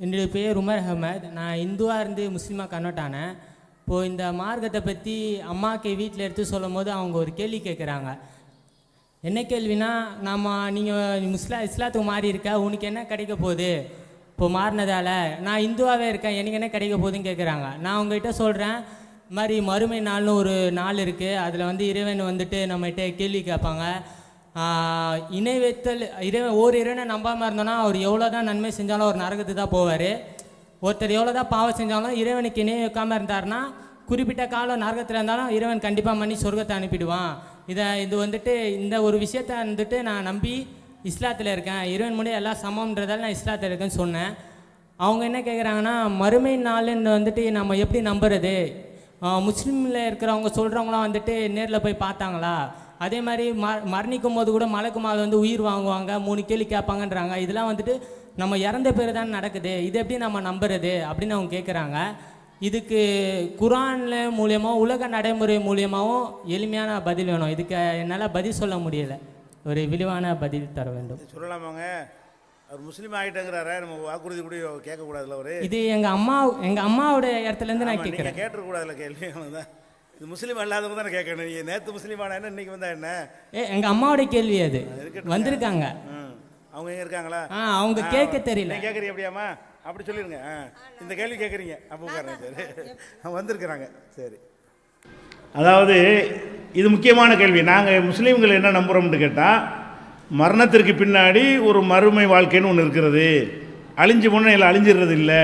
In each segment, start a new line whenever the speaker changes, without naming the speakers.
என்னுடைய பேர் உமர் அகமத். நான் இந்துவாக இருந்து முஸ்லீமாக கன்வெர்ட் ஆனேன். இப்போது இந்த மார்க்கத்தை பற்றி அம்மாவுக்கு வீட்டில் எடுத்து சொல்லும் போது அவங்க ஒரு கேள்வி கேட்குறாங்க என்ன கேள்வினா நம்ம நீங்கள் முஸ்லா இஸ்லாத்துக்கு மாறி இருக்க உனக்கு என்ன கிடைக்க போகுது? இப்போ மாறினதால நான் இந்துவாகவே இருக்கேன் எனக்கு என்ன கிடைக்க போகுதுன்னு கேட்குறாங்க நான் உங்ககிட்ட சொல்கிறேன் இது மாதிரி மறுமை நாள்னு ஒரு நாள் இருக்குது அதில் வந்து இறைவன் வந்துட்டு நம்மகிட்ட கேள்வி கேட்பாங்க. இணை வைத்தல் இறைவன் ஒரு இறைவனை நம்பாமல் இருந்தோன்னா அவர் எவ்வளோ தான் நன்மை செஞ்சாலும் அவர் நரகத்துக்கு தான் போவார். ஒருத்தர் எவ்வளோ தான் பாவம் செஞ்சாலும் இறைவனுக்கு இணை வைக்காமல் இருந்தாருன்னா குறிப்பிட்ட காலம் நரகத்தில் இருந்தாலும் இறைவன் கண்டிப்பாக பண்ணி சொர்க்கத்தை அனுப்பிடுவான். இதை இது வந்துட்டு இந்த ஒரு விஷயத்தை வந்துட்டு நான் நம்பி இஸ்லாத்தில் இருக்கேன். இறைவன் முடிய எல்லாம் சமம்ன்றதால நான் இஸ்லாத்தில் இருக்கேன்னு சொன்னேன். அவங்க என்ன கேட்குறாங்கன்னா மறுமை நாளுன்னு வந்துட்டு நம்ம எப்படி நம்புறது? முஸ்லீமில் இருக்கிறவங்க சொல்கிறவங்களாம் வந்துட்டு நேரில் போய் பார்த்தாங்களா? அதே மாதிரி ம மரணிக்கும் போது கூட மலக்கு மால் வந்து உயிர் வாங்குவாங்க மூணு கேள்வி கேட்பாங்கன்றாங்க. இதெல்லாம் வந்துட்டு நம்ம இறந்த பேர் தான் நடக்குது. இது எப்படி நம்ம நம்புறது அப்படின்னு அவங்க கேட்குறாங்க இதுக்கு குரானில் மூலியமாக உலக நடைமுறை மூலியமாகவும் எளிமையான பதில் வேணும். இதுக்கு என்னால் பதில் சொல்ல முடியல. ஒரு விரிவான பதில் தர வேண்டும்.
சொல்லலாமாங்க? அவர் முஸ்லீம் ஆகிட்டேங்கிறாரே நம்ம வாக்குறுதி கூட கேட்கக்கூடாதுல்ல அவரு?
இது எங்கள் அம்மா எங்கள் அம்மாவோட இடத்துலேருந்து நான் கேட்குறேன்
கேட்டுறக்கூடாதுல கேள்வி அவ்வளவுதான். இது முஸ்லீம் அல்லாதவங்க தானே கேட்கணும். நீங்க நேற்று முஸ்லீம் ஆனா என்ன இன்னைக்கு வந்தா என்ன?
ஏ எங்கள் அம்மாவோட கேள்வி அது. வந்திருக்காங்க.
ம். அவங்க எங்க இருக்காங்களா?
ஆ அவங்க கேட்க தெரியல.
நீங்க கேட்குறீங்க அப்படியாம்மா அப்படி சொல்லிருங்க. ஆ. இந்த கேள்வி கேட்குறீங்க அப்போ உட்காருங்க சரி. வந்திருக்கிறாங்க. சரி. அதாவது இது முக்கியமான கேள்வி. நாங்கள் முஸ்லீம்கள் என்ன நம்புகிறோம்னு கேட்டால் மரணத்திற்கு பின்னாடி ஒரு மறுமை வாழ்க்கைன்னு ஒன்று இருக்கிறது. அழிஞ்சு போனால் இல்லை அழிஞ்சிடுறது இல்லை.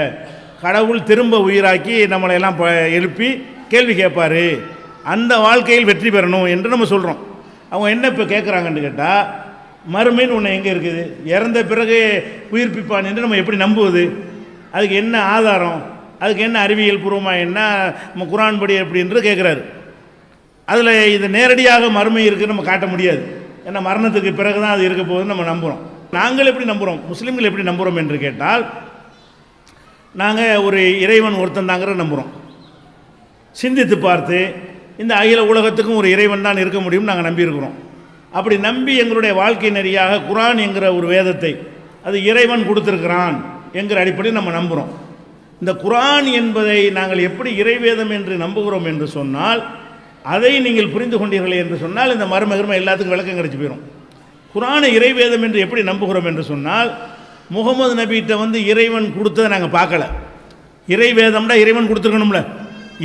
கடவுள் திரும்ப உயிராக்கி நம்மளை எல்லாம் ப எழுப்பி கேள்வி கேட்பாரு. அந்த வாழ்க்கையில் வெற்றி பெறணும் என்று நம்ம சொல்கிறோம் அவங்க என்ன இப்போ கேட்குறாங்கன்னு கேட்டால் மறுமைன்னு ஒன்று எங்கே இருக்குது? இறந்த பிறகு உயிர்ப்பிப்பான் என்று நம்ம எப்படி நம்புவது? அதுக்கு என்ன ஆதாரம்? அதுக்கு என்ன அறிவியல் பூர்வமாக என்ன? நம்ம குரான் படி எப்படின்றது கேட்குறாரு அதில் இது நேரடியாக மறுமை இருக்குன்னு நம்ம காட்ட முடியாது. ஏன்னா மரணத்துக்கு பிறகு தான் அது இருக்க போகுதுன்னு நம்ம நம்புகிறோம் நாங்கள் எப்படி நம்புகிறோம் முஸ்லீம்கள் எப்படி நம்புகிறோம் என்று கேட்டால் நாங்கள் ஒரு இறைவன் ஒருத்தன் தாங்கிற நம்புகிறோம் சிந்தித்து பார்த்து இந்த அகில உலகத்துக்கும் ஒரு இறைவன் தான் இருக்க முடியும்னு நாங்கள் நம்பியிருக்கிறோம். அப்படி நம்பி எங்களுடைய வாழ்க்கை நெறியாக குரான் என்கிற ஒரு வேதத்தை அது இறைவன் கொடுத்துருக்கிறான் என்கிற அடிப்படையில் நம்ம நம்புகிறோம் இந்த குரான் என்பதை நாங்கள் எப்படி இறைவேதம் என்று நம்புகிறோம் என்று சொன்னால் அதை நீங்கள் புரிந்து கொண்டீர்கள் என்று சொன்னால் இந்த மர்ம எல்லாத்துக்கும் விளக்கம் கிடைச்சி போயிடும் குரானை இறைவேதம் என்று எப்படி நம்புகிறோம் என்று சொன்னால் முகமது நபிகிட்ட வந்து இறைவன் கொடுத்ததை நாங்கள் பார்க்கல. இறைவேதம்னா இறைவன் கொடுத்துருக்கணும்ல.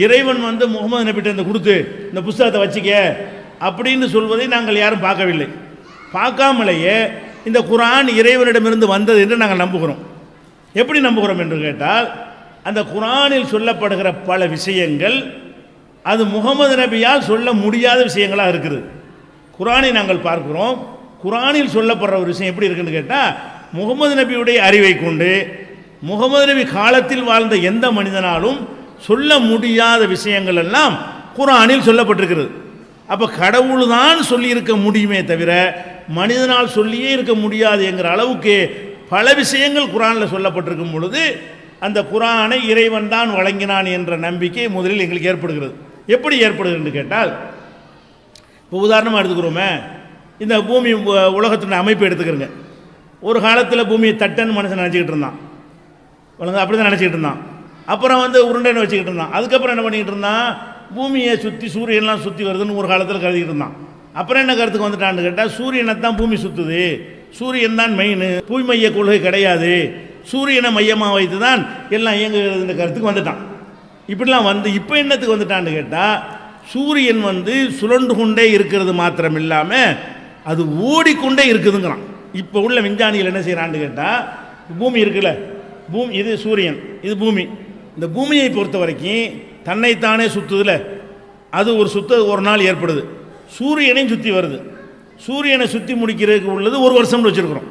இறைவன் வந்து முகமது நபிகிட்ட இந்த கொடுத்து இந்த புஸ்தகத்தை வச்சுக்க அப்படின்னு சொல்வதை நாங்கள் யாரும் பார்க்கவில்லை. பார்க்காமலேயே இந்த குரான் இறைவனிடமிருந்து வந்தது என்று நாங்கள் நம்புகிறோம். எப்படி நம்புகிறோம் என்று கேட்டால் அந்த குரானில் சொல்லப்படுகிற பல விஷயங்கள் அது முகமது நபியால் சொல்ல முடியாத விஷயங்களாக இருக்குது குரானை நாங்கள் பார்க்கிறோம். குரானில் சொல்லப்படுற ஒரு விஷயம் எப்படி இருக்குன்னு கேட்டால் முகமது நபியுடைய அறிவை கொண்டு முகமது நபி காலத்தில் வாழ்ந்த எந்த மனிதனாலும் சொல்ல முடியாத விஷயங்கள் எல்லாம் குரானில் சொல்லப்பட்டிருக்கிறது. அப்போ கடவுள் தான் சொல்லியிருக்க முடியுமே தவிர மனிதனால் சொல்லியே இருக்க முடியாது என்கிற அளவுக்கு பல விஷயங்கள் குரானில் சொல்லப்பட்டிருக்கும் பொழுது அந்த குரானை இறைவன் தான் வழங்கினான் என்ற நம்பிக்கை முதலில் எங்களுக்கு ஏற்படுகிறது. எப்படி ஏற்படுகிறது கேட்டால் இப்போ உதாரணமாக எடுத்துக்கிறோமே இந்த பூமி உ- உலகத்தின் அமைப்பு எடுத்துக்கிறோங்க. ஒரு காலத்தில் பூமியை தட்டன்னு மனுஷன் நினச்சிக்கிட்டு இருந்தான். அப்படி தான் நினச்சிக்கிட்டு இருந்தான். அப்புறம் வந்து உருண்டைன்னு வச்சுக்கிட்டு இருந்தான். அதுக்கப்புறம் என்ன பண்ணிக்கிட்டு இருந்தான்? பூமியை சுற்றி சூரியன்லாம் சுற்றி வருதுன்னு ஒரு காலத்தில் கருதிக்கிட்டு இருந்தான். அப்புறம் என்ன கருத்துக்கு வந்துட்டான்னு கேட்டால் சூரியனை தான் பூமி சுற்றுது சூரியன் தான் மெயின் பூமி மைய கொள்கை கிடையாது. சூரியனை மையமாக வைத்து தான் எல்லாம் இயங்குகிறதுன்ற கருத்துக்கு வந்துட்டான். இப்படிலாம் வந்து இப்போ என்னத்துக்கு வந்துட்டான்னு கேட்டால் சூரியன் வந்து சுழண்டு கொண்டே இருக்கிறது மாத்திரம் இல்லாமல் அது ஓடிக்கொண்டே இருக்குதுங்கிறான். இப்போ உள்ள விஞ்ஞானிகள் என்ன செய்கிறான்னு கேட்டால் பூமி இருக்குல்ல பூமி இது சூரியன் இது பூமி. இந்த பூமியை பொறுத்த வரைக்கும் தன்னைத்தானே சுற்றுதுல அது ஒரு சுத்த ஒரு நாள் ஏற்படுது. சூரியனையும் சுற்றி வருது. சூரியனை சுற்றி முடிக்கிறதுக்கு உள்ளது ஒரு வருஷம்னு வச்சுருக்குறோம்.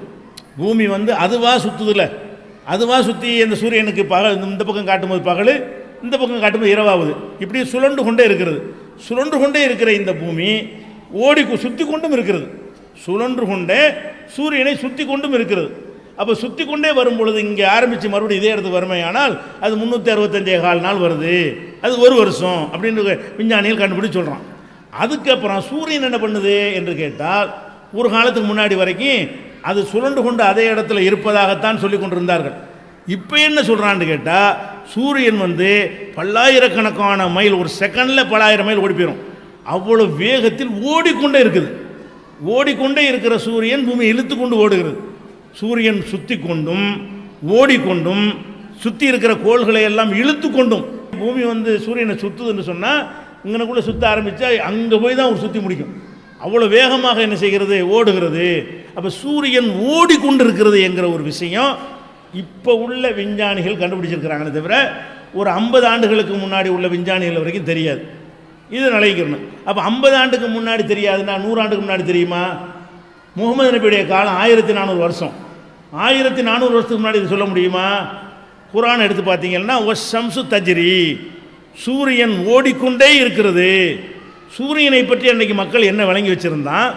பூமி வந்து அதுவாக சுற்றுதுல அதுவாக சுற்றி இந்த சூரியனுக்கு பகல் இந்த பக்கம் காட்டும்போது பகல் இந்த பக்கம் காட்டும்போது இரவாகுது இப்படி சுழண்டு கொண்டே இருக்கிறது. சுழன்று கொண்டே இருக்கிற இந்த பூமி ஓடி சுற்றி கொண்டும் இருக்கிறது. சுழன்று கொண்டே சூரியனை சுற்றி கொண்டும் இருக்கிறது. அப்போ சுற்றி கொண்டே வரும் பொழுது இங்கே ஆரம்பித்து மறுபடியும் இதே இடத்துக்கு வறுமையானால் அது முந்நூற்றி அறுபத்தஞ்சே கால் நாள் வருது. அது ஒரு வருஷம் அப்படின்னு விஞ்ஞானிகள் கண்டுபிடிச்சு சொல்கிறான் அதுக்கப்புறம் சூரியன் என்ன பண்ணுது என்று கேட்டால் ஒரு காலத்துக்கு முன்னாடி வரைக்கும் அது சுழண்டு கொண்டு அதே இடத்துல இருப்பதாகத்தான் சொல்லி கொண்டிருந்தார்கள். இப்போ என்ன சொல்கிறான்னு கேட்டால் சூரியன் வந்து பல்லாயிரக்கணக்கான மைல் ஒரு செகண்டில் பல்லாயிரம் மைல் ஓடி போயிடும் அவ்வளோ வேகத்தில் ஓடிக்கொண்டே இருக்குது. ஓடிக்கொண்டே இருக்கிற சூரியன் பூமி இழுத்து கொண்டு ஓடுகிறது. சூரியன் சுற்றி கொண்டும் ஓடிக்கொண்டும் சுற்றி இருக்கிற கோள்களை எல்லாம் இழுத்து கொண்டும். பூமி வந்து சூரியனை சுற்றுதுன்னு சொன்னால் இங்கனக்குள்ளே சுற்ற ஆரம்பித்தா அங்கே போய் தான் ஒரு சுற்றி முடிக்கும். அவ்வளோ வேகமாக என்ன செய்கிறது? ஓடுகிறது. அப்போ சூரியன் ஓடிக்கொண்டிருக்கிறது என்கிற ஒரு விஷயம் இப்போ உள்ள விஞ்ஞானிகள் கண்டுபிடிச்சிருக்கிறாங்களே தவிர ஒரு ஐம்பது ஆண்டுகளுக்கு முன்னாடி உள்ள விஞ்ஞானிகள் வரைக்கும் தெரியாது. இது நிலைக்கிறணும் அப்போ ஐம்பது ஆண்டுக்கு முன்னாடி தெரியாதுன்னா நூறாண்டுக்கு முன்னாடி தெரியுமா? முகமது நபியுடைய காலம் ஆயிரத்தி நானூறு வருஷம். ஆயிரத்தி நானூறு வருஷத்துக்கு முன்னாடி இது சொல்ல முடியுமா? குரான் எடுத்து பார்த்தீங்கன்னா ஒஸ் ஷம்சு தஜ்ரி. சூரியன் ஓடிக்கொண்டே இருக்கிறது. சூரியனை பற்றி அன்னைக்கு மக்கள் என்ன வழங்கி வச்சுருந்தான்?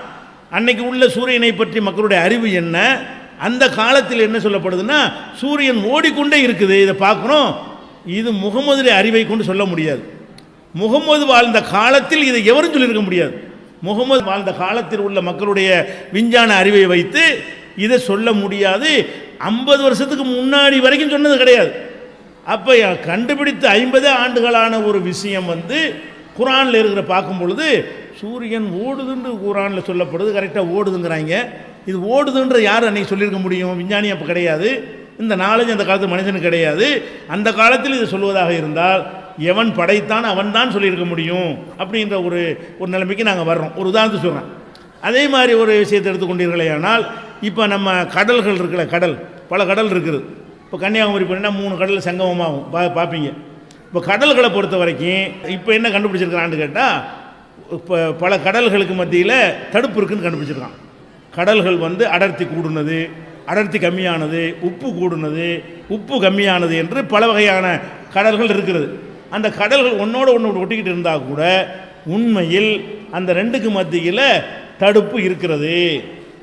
அன்னைக்கு உள்ள சூரியனை பற்றி மக்களுடைய அறிவு என்ன? அந்த காலத்தில் என்ன சொல்லப்படுதுன்னா சூரியன் ஓடிக்கொண்டே இருக்குது. இதை பார்க்கணும். இது முகமதுடைய அறிவை கொண்டு சொல்ல முடியாது. முகமது வாழ்ந்த காலத்தில் இதை எவரும் சொல்லியிருக்க முடியாது. முகமது வாழ்ந்த காலத்தில் உள்ள மக்களுடைய விஞ்ஞான அறிவை வைத்து இதை சொல்ல முடியாது. ஐம்பது வருஷத்துக்கு முன்னாடி வரைக்கும் சொன்னது கிடையாது. அப்போ கண்டுபிடித்த ஐம்பது ஆண்டுகளான ஒரு விஷயம் வந்து குரானில் இருக்கிற பார்க்கும் பொழுது சூரியன் ஓடுதுன்னு குரானில் சொல்லப்படுது. கரெக்டாக ஓடுதுங்கிறாங்க. இது ஓடுதுன்ற யார் அன்னைக்கு சொல்லியிருக்க முடியும்? விஞ்ஞானி அப்போ கிடையாது. இந்த நாலேஜ் அந்த காலத்து மனுஷனுக்கு கிடையாது. அந்த காலத்தில் இது சொல்வதாக இருந்தால் எவன் படைத்தான் அவன் தான் சொல்லியிருக்க முடியும் அப்படின்ற ஒரு ஒரு நிலைமைக்கு நாங்கள் வர்றோம். ஒரு உதாரணத்துக்கு சொல்கிறேன் அதே மாதிரி ஒரு விஷயத்தை எடுத்துக்கொண்டீர்களே ஆனால் இப்போ நம்ம கடல்கள் இருக்குல்ல கடல். பல கடல் இருக்குது. இப்போ கன்னியாகுமரி போனீங்கன்னா மூணு கடல் சங்கமமாகும். பா பார்ப்பீங்க இப்போ கடல்களை பொறுத்த வரைக்கும் இப்போ என்ன கண்டுபிடிச்சிருக்கிறான்னு கேட்டால் இப்போ பல கடல்களுக்கு மத்தியில் தடுப்பு இருக்குன்னு கண்டுபிடிச்சிருக்கான். கடல்கள் வந்து அடர்த்தி கூடுனது அடர்த்தி கம்மியானது உப்பு கூடுனது உப்பு கம்மியானது என்று பல வகையான கடல்கள் இருக்கிறது. அந்த கடல்கள் ஒன்றோட ஒன்று ஒட்டிக்கிட்டு இருந்தால் கூட உண்மையில் அந்த ரெண்டுக்கு மத்தியில் தடுப்பு இருக்கிறது.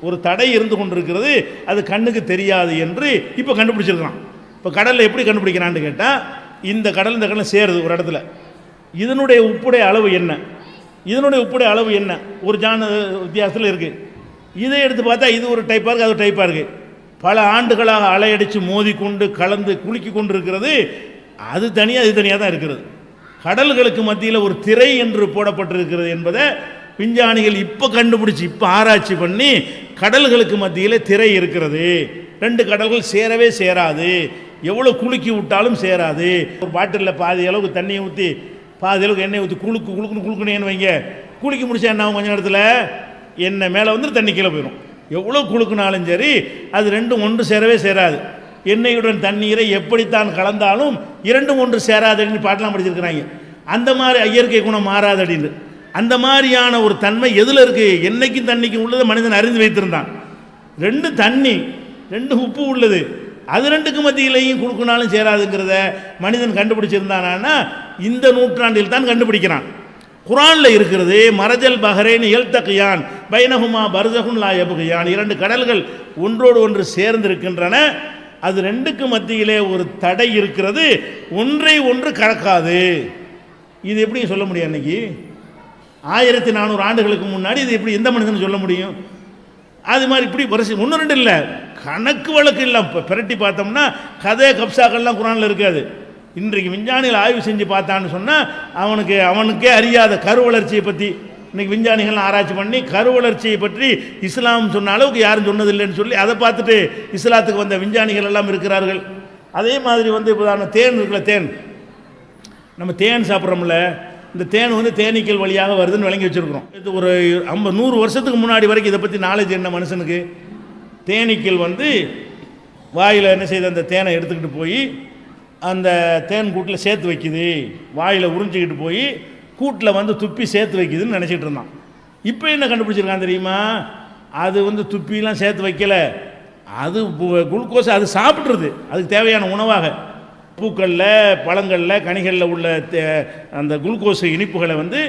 ஒரு தடை இருந்து கொண்டிருக்கிறது. அது கண்ணுக்கு தெரியாது என்று இப்போ கண்டுபிடிச்சிருக்கிறான். இப்போ கடலில் எப்படி கண்டுபிடிக்கிறான்னு கேட்டால் இந்த கடல் இந்த கடல் சேருது ஒரு இடத்துல. இதனுடைய உப்புடைய அளவு என்ன? இதனுடைய உப்புடைய அளவு என்ன? ஒரு ஜான வித்தியாசத்தில் இருக்குது இதை எடுத்து பார்த்தா இது ஒரு டைப்பாக இருக்குது அது ஒரு டைப்பாக இருக்குது பல ஆண்டுகளாக அலையடித்து மோதிக்கொண்டு கலந்து குலுக்கி கொண்டு இருக்கிறது அது தனியாக அது தனியாக தான் இருக்கிறது. கடல்களுக்கு மத்தியில் ஒரு திரை என்று போடப்பட்டிருக்கிறது என்பதை விஞ்ஞானிகள் இப்போ கண்டுபிடிச்சி இப்போ ஆராய்ச்சி பண்ணி கடல்களுக்கு மத்தியில் திரை இருக்கிறது. ரெண்டு கடல்கள் சேரவே சேராது. எவ்வளோ குலுக்கி விட்டாலும் சேராது. ஒரு பாட்டிலில் பாதி அளவுக்கு தண்ணியை ஊற்றி பாதி அளவுக்கு எண்ணெய் ஊற்றி குழுக்கு குழுக்குன்னு குழுக்குனேன்னு வைங்க. குலுக்கி முடிச்சா என்ன கொஞ்சம் கொஞ்ச நேரத்தில்? எண்ணெய் மேலே வந்து தண்ணி கீழே போயிடும் எவ்வளோ குழுக்குனாலும் சரி அது ரெண்டும் ஒன்று சேரவே சேராது. எண்ணெயுடன் தண்ணீரை எப்படித்தான் கலந்தாலும் இரண்டும் ஒன்று சேராதடின்னு பாட்டெலாம் படிச்சிருக்கிறாங்க. அந்த மாதிரி இயற்கை குணம் மாறாதடின்னு. அந்த மாதிரியான ஒரு தன்மை எதில் இருக்குது என்னைக்கும் தண்ணிக்கும் உள்ளது மனிதன் அறிந்து வைத்திருந்தான். ரெண்டு தண்ணி ரெண்டு உப்பு உள்ளது. அது ரெண்டுக்கு மத்தியிலையும் கொடுக்கணாலும் சேராதுங்கிறத மனிதன் கண்டுபிடிச்சிருந்தானா இந்த நூற்றாண்டில் தான் கண்டுபிடிக்கிறான். குரானில் இருக்கிறது மரஜல் பஹரேன் எல்தகையான் பைனகுமா பர்தகுன் லா எபுகையான் இரண்டு கடல்கள் ஒன்றோடு ஒன்று சேர்ந்திருக்கின்றன. அது ரெண்டுக்கு மத்தியிலே ஒரு தடை இருக்கிறது. ஒன்றை ஒன்று கலக்காது. இது எப்படி சொல்ல முடியும் அன்னைக்கு? ஆயிரத்தி நானூறு ஆண்டுகளுக்கு முன்னாடி இது எப்படி எந்த மனுஷன் சொல்ல முடியும்? அது மாதிரி இப்படி வருஷம் ஒன்று ரெண்டு இல்லை. கணக்கு வழக்கு இல்லை. இப்போ பிரட்டி பார்த்தோம்னா கதை கப்சாக்கள்லாம் குரானில் இருக்காது. இன்றைக்கு விஞ்ஞானிகள் ஆய்வு செஞ்சு பார்த்தான்னு சொன்னால் அவனுக்கு அவனுக்கே அறியாத கரு வளர்ச்சியை பற்றி இன்னைக்கு விஞ்ஞானிகள் ஆராய்ச்சி பண்ணி கரு வளர்ச்சியை பற்றி இஸ்லாம் சொன்ன அளவுக்கு யாரும் சொன்னதில்லைன்னு சொல்லி அதை பார்த்துட்டு இஸ்லாத்துக்கு வந்த விஞ்ஞானிகள் எல்லாம் இருக்கிறார்கள். அதே மாதிரி வந்து இப்போ தேன் இருக்குல்ல தேன். நம்ம தேன் சாப்பிட்றோம்ல இந்த தேன் வந்து தேனீக்கள் வழியாக வருதுன்னு விளங்கி வச்சுருக்கிறோம். இது ஒரு ஐம்பது நூறு வருஷத்துக்கு முன்னாடி வரைக்கும் இதை பற்றி நாலேஜ் என்ன மனுஷனுக்கு? தேனீக்கள் வந்து வாயில் என்ன செய்யுது அந்த தேனை எடுத்துக்கிட்டு போய் அந்த தேன் கூட்டில் சேர்த்து வைக்குது. வாயில் உறிஞ்சிக்கிட்டு போய் கூட்டில் வந்து துப்பி சேர்த்து வைக்குதுன்னு நினச்சிட்டு இருந்தான். இப்போ என்ன கண்டுபிடிச்சிருக்கான் தெரியுமா? அது வந்து துப்பிலாம் சேர்த்து வைக்கல. அது குளுக்கோஸ் அது சாப்பிட்றது அதுக்கு தேவையான உணவாக. பூக்களில் பழங்களில் கனிகளில் உள்ள தே அந்த குளுக்கோஸ் இனிப்புகளை வந்து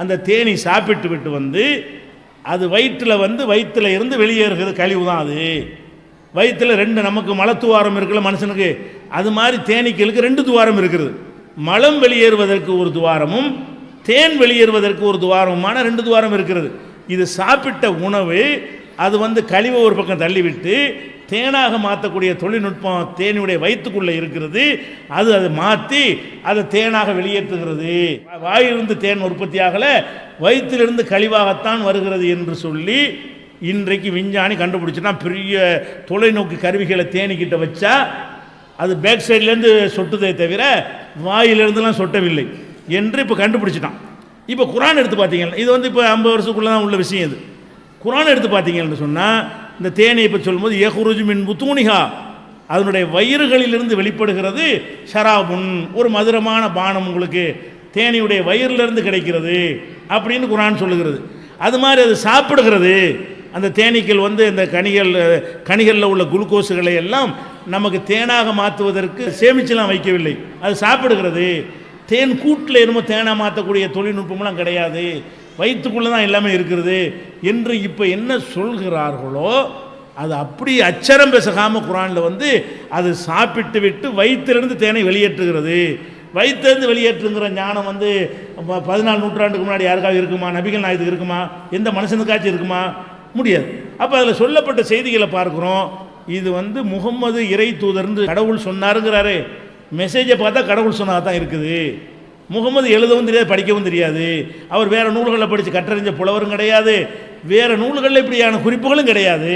அந்த தேனி சாப்பிட்டு விட்டு வந்து அது வயிற்றில் வந்து வயிற்றில் இருந்து வெளியேறுகிறது கழிவு தான் அது. வயிற்றில் ரெண்டு நமக்கு மலத்துவாரம் இருக்குல்ல மனுஷனுக்கு அது மாதிரி தேனீக்களுக்கு ரெண்டு துவாரம் இருக்குது. மலம் வெளியேறுவதற்கு ஒரு துவாரமும் தேன் வெளியேறுவதற்கு ஒரு துவாரமான ரெண்டு துவாரம் இருக்கிறது. இது சாப்பிட்ட உணவு அது வந்து கழிவை ஒரு பக்கம் தள்ளிவிட்டு தேனாக மாற்றக்கூடிய தொழில்நுட்பம் தேனியுடைய வயிற்றுக்குள்ளே இருக்கிறது. அது அதை மாற்றி அதை தேனாக வெளியேற்றுகிறது. வாயிலிருந்து தேன் உற்பத்தி ஆகலை வயிற்றிலிருந்து கழிவாகத்தான் வருகிறது என்று சொல்லி இன்றைக்கு விஞ்ஞானி கண்டுபிடிச்சுன்னா பெரிய தொலைநோக்கு கருவிகளை தேனிக்கிட்ட வச்சா அது பேக் சைட்லேருந்து சொட்டுதே தவிர வாயிலிருந்துலாம் சொட்டவில்லை. என்று இப்போ கண்டுபிடிச்சிட்டான். இப்போ குரான் எடுத்து பார்த்தீங்கன்னா இது வந்து இப்போ ஐம்பது வருஷத்துக்குள்ளே தான் உள்ள விஷயம் இது. குரான் எடுத்து பார்த்தீங்கன்னு சொன்னால் இந்த தேனை இப்போ சொல்லும்போது ஏகுருஜு மின் புத்தூனிகா அதனுடைய வயிறுகளிலிருந்து வெளிப்படுகிறது ஷராபுன். ஒரு மதுரமான பானம் உங்களுக்கு தேனியுடைய வயிறிலிருந்து கிடைக்கிறது அப்படின்னு குரான் சொல்லுகிறது. அது மாதிரி அது சாப்பிடுகிறது. அந்த தேனீக்கள் வந்து இந்த கனிகள் கனிகளில் உள்ள குளுக்கோஸுகளை எல்லாம் நமக்கு தேனாக மாற்றுவதற்கு சேமிச்செல்லாம் வைக்கவில்லை. அது சாப்பிடுகிறது. தேன் கூட்டில் என்னமோ தேனை மாற்றக்கூடிய தொழில்நுட்பம்லாம் கிடையாது. வயிற்றுக்குள்ளே தான் எல்லாமே இருக்கிறது என்று இப்போ என்ன சொல்கிறார்களோ அது அப்படி அச்சரம் பேசகாம குரானில் வந்து அது சாப்பிட்டு விட்டு வயிற்றிலிருந்து தேனை வெளியேற்றுகிறது. வயிற்றிலிருந்து வெளியேற்றுங்கிற ஞானம் வந்து ப- பதினாலு நூற்றாண்டுக்கு முன்னாடி யாருக்காவது இருக்குமா? நபிகள் நாயத்துக்கு இருக்குமா? எந்த மனுஷனுக்காச்சும் இருக்குமா? முடியாது. அப்போ அதில் சொல்லப்பட்ட செய்திகளை பார்க்குறோம். இது வந்து முகம்மது இறை தூதர்ந்து கடவுள் சொன்னாருங்கிறாரு. மெசேஜை பார்த்தா கடவுள் சொன்னதாக தான் இருக்குது. முகமது எழுதவும் தெரியாது படிக்கவும் தெரியாது. அவர் வேறு நூல்களில் படித்து கற்றறிஞ்ச புலவரும் கிடையாது. வேறு நூல்களில் இப்படியான குறிப்புகளும் கிடையாது.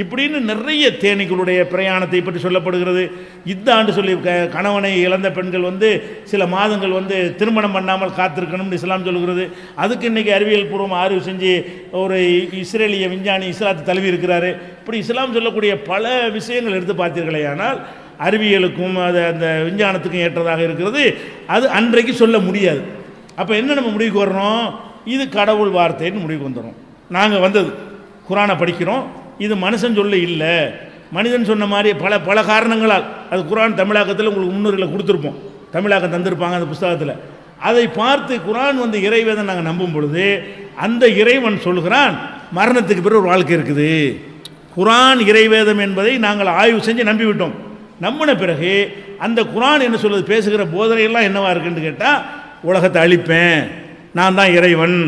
இப்படின்னு நிறைய தேனீக்களுடைய பிரயாணத்தை பற்றி சொல்லப்படுகிறது. இந்த ஆண்டு சொல்லி க கணவனை இழந்த பெண்கள் வந்து சில மாதங்கள் வந்து திருமணம் பண்ணாமல் காத்திருக்கணும்னு இஸ்லாம் சொல்லுகிறது. அதுக்கு இன்றைக்கி அறிவியல் பூர்வம் ஆய்வு செஞ்சு ஒரு இஸ்ரேலிய விஞ்ஞானி இஸ்லாத்தை தழுவி இருக்கிறாரு. இப்படி இஸ்லாம் சொல்லக்கூடிய பல விஷயங்கள் எடுத்து பார்த்தீர்களே ஆனால் அறிவியலுக்கும் அது அந்த விஞ்ஞானத்துக்கும் ஏற்றதாக இருக்கிறது. அது அன்றைக்கு சொல்ல முடியாது. அப்போ என்ன நம்ம முடிவுக்கு வர்றோம்? இது கடவுள் வார்த்தைன்னு முடிவுக்கு வந்துடும் நாங்கள் வந்தது. குரானை படிக்கிறோம். இது மனுஷன் சொல்ல இல்லை. மனிதன் சொன்ன மாதிரி பல பல காரணங்களால். அது குரான் தமிழாக்கத்தில் உங்களுக்கு முன்னுரையில் கொடுத்துருப்போம். தமிழாக்கம் தந்திருப்பாங்க அந்த புஸ்தகத்தில். அதை பார்த்து குரான் வந்து இறைவேதன் நாங்கள் நம்பும் பொழுது அந்த இறைவன் சொல்கிறான் மரணத்துக்கு பிறகு ஒரு வாழ்க்கை இருக்குது. குரான் இறைவேதம் என்பதை நாங்கள் ஆய்வு செஞ்சு நம்பிவிட்டோம். நம்பின பிறகு அந்த குரான் என்ன சொல்வது பேசுகிற போதனையெல்லாம் என்னவா இருக்குன்னு கேட்டால் உலகத்தை அழிப்பேன். நான் தான் இறைவன்.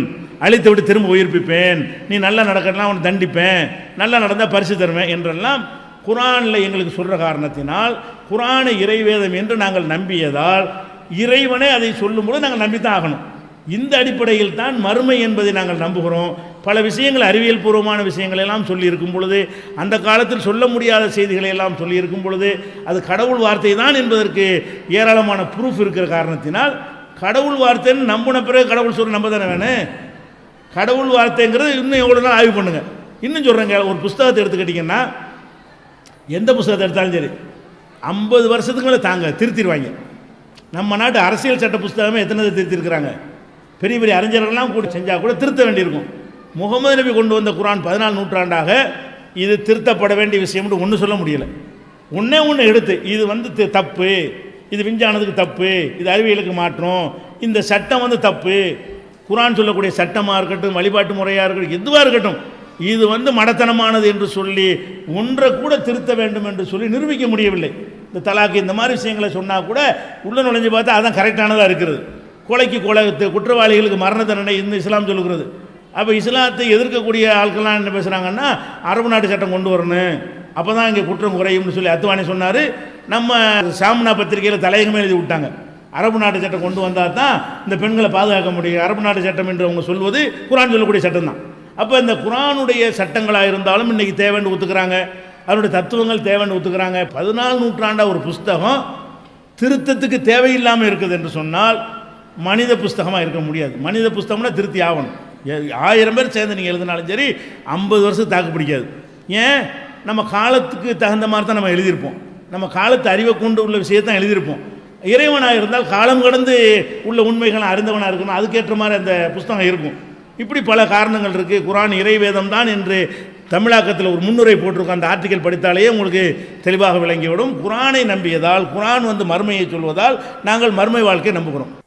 அழித்து விட்டு திரும்ப உயிர்ப்பிப்பேன். நீ நல்லா நடக்கலாம் உன்னை தண்டிப்பேன். நல்லா நடந்தால் பரிசு தருவேன் என்றெல்லாம் குரானில் எங்களுக்கு சொல்கிற காரணத்தினால் குரானை இறைவேதம் என்று நாங்கள் நம்பியதால் இறைவனே அதை சொல்லும்போது நாங்கள் நம்பித்தான் ஆகணும். இந்த அடிப்படையில் தான் மறுமை என்பதை நாங்கள் நம்புகிறோம். பல விஷயங்கள் அறிவியல் பூர்வமான விஷயங்களை எல்லாம் சொல்லியிருக்கும் பொழுது அந்த காலத்தில் சொல்ல முடியாத செய்திகளை எல்லாம் சொல்லியிருக்கும் பொழுது அது கடவுள் வார்த்தை தான் என்பதற்கு ஏராளமான ப்ரூஃப் இருக்கிற காரணத்தினால் கடவுள் வார்த்தைன்னு நம்பின பிறகு கடவுள் சொல்ல நம்ப தானே வேணும்? கடவுள் வார்த்தைங்கிறது இன்னும் எவ்வளோ நாள் ஆய்வு பண்ணுங்க. இன்னும் சொல்கிறேங்க ஒரு புஸ்தகத்தை எடுத்துக்கிட்டிங்கன்னா எந்த புஸ்தகத்தை எடுத்தாலும் சரி ஐம்பது வருஷத்துக்கு மேலே தாங்க திருத்திடுவாங்க நம்ம நாட்டு அரசியல் சட்ட புஸ்தகமே எத்தனை திருத்திருக்கிறாங்க? பெரிய பெரிய அறிஞர்கள்லாம் கூட செஞ்சால் கூட திருத்த வேண்டியிருக்கும். முகமது நபி கொண்டு வந்த குரான் பதினாலு நூற்றாண்டாக இது திருத்தப்பட வேண்டிய விஷயம்னு ஒன்றும் சொல்ல முடியலை. ஒன்றே ஒன்று எடுத்து இது வந்து தப்பு இது விஞ்ஞானத்துக்கு தப்பு இது அறிவியலுக்கு மாற்றம் இந்த சட்டம் வந்து தப்பு குரான் சொல்லக்கூடிய சட்டமாக இருக்கட்டும் வழிபாட்டு முறையாக இருக்கட்டும் எதுவாக இருக்கட்டும் இது வந்து மடத்தனமானது என்று சொல்லி ஒன்றை கூட திருத்த வேண்டும் என்று சொல்லி நிரூபிக்க முடியவில்லை. இந்த தலாக்கு இந்த மாதிரி விஷயங்களை சொன்னால் கூட உள்ளே நுழைஞ்சு பார்த்தா அதுதான் கரெக்டானதாக இருக்கிறது. கொலைக்கு கொலை குற்றவாளிகளுக்கு மரண தண்டனை இந்த இஸ்லாம் சொல்லுகிறது. அப்போ இஸ்லாத்தை எதிர்க்கக்கூடிய ஆட்கள்லாம் என்ன பேசுகிறாங்கன்னா அரபு நாட்டு சட்டம் கொண்டு வரணும். அப்போ தான் இங்கே குற்றம் குறையும்னு சொல்லி அத்துவானி சொன்னார். நம்ம சாம்னா பத்திரிகையில் தலையகமே எழுதி விட்டாங்க. அரபு நாட்டு சட்டம் கொண்டு வந்தால் தான் இந்த பெண்களை பாதுகாக்க முடியும். அரபு நாட்டு சட்டம் என்று அவங்க சொல்வது குரான் சொல்லக்கூடிய சட்டம் தான். அப்போ இந்த குரானுடைய சட்டங்களாக இருந்தாலும் இன்றைக்கி தேவைன்னு ஒத்துக்கிறாங்க. அதனுடைய தத்துவங்கள் தேவைன்னு ஒத்துக்கிறாங்க. பதினாலு நூற்றாண்டா ஒரு புஸ்தகம் திருத்தத்துக்கு தேவையில்லாமல் இருக்குது என்று சொன்னால் மனித புஸ்தகமாக இருக்க முடியாது. மனித புஸ்தகம்னா திருத்தி ஆகணும். ஆயிரம் பேர் சேர்ந்து நீங்கள் எழுதினாலும் சரி ஐம்பது வருஷம் தாக்கு பிடிக்காது. ஏன்? நம்ம காலத்துக்கு தகுந்த மாதிரி தான் நம்ம எழுதியிருப்போம். நம்ம காலத்து அறிவை கொண்டு உள்ள விஷயத்தான் எழுதியிருப்போம். இறைவனாக இருந்தால் காலம் கடந்து உள்ள உண்மைகளை அறிந்தவனாக இருக்கணும். அதுக்கேற்ற மாதிரி அந்த புஸ்தகம் இருக்கும். இப்படி பல காரணங்கள் இருக்குது குரான் இறைவேதம் தான் என்று தமிழாக்கத்தில் ஒரு முன்னுரை போட்டிருக்கோம். அந்த ஆர்டிக்கல் படித்தாலேயே உங்களுக்கு தெளிவாக விளங்கிவிடும். குரானை நம்பியதால் குரான் வந்து மறுமையை சொல்வதால் நாங்கள் மறுமை வாழ்க்கையை நம்புகிறோம்.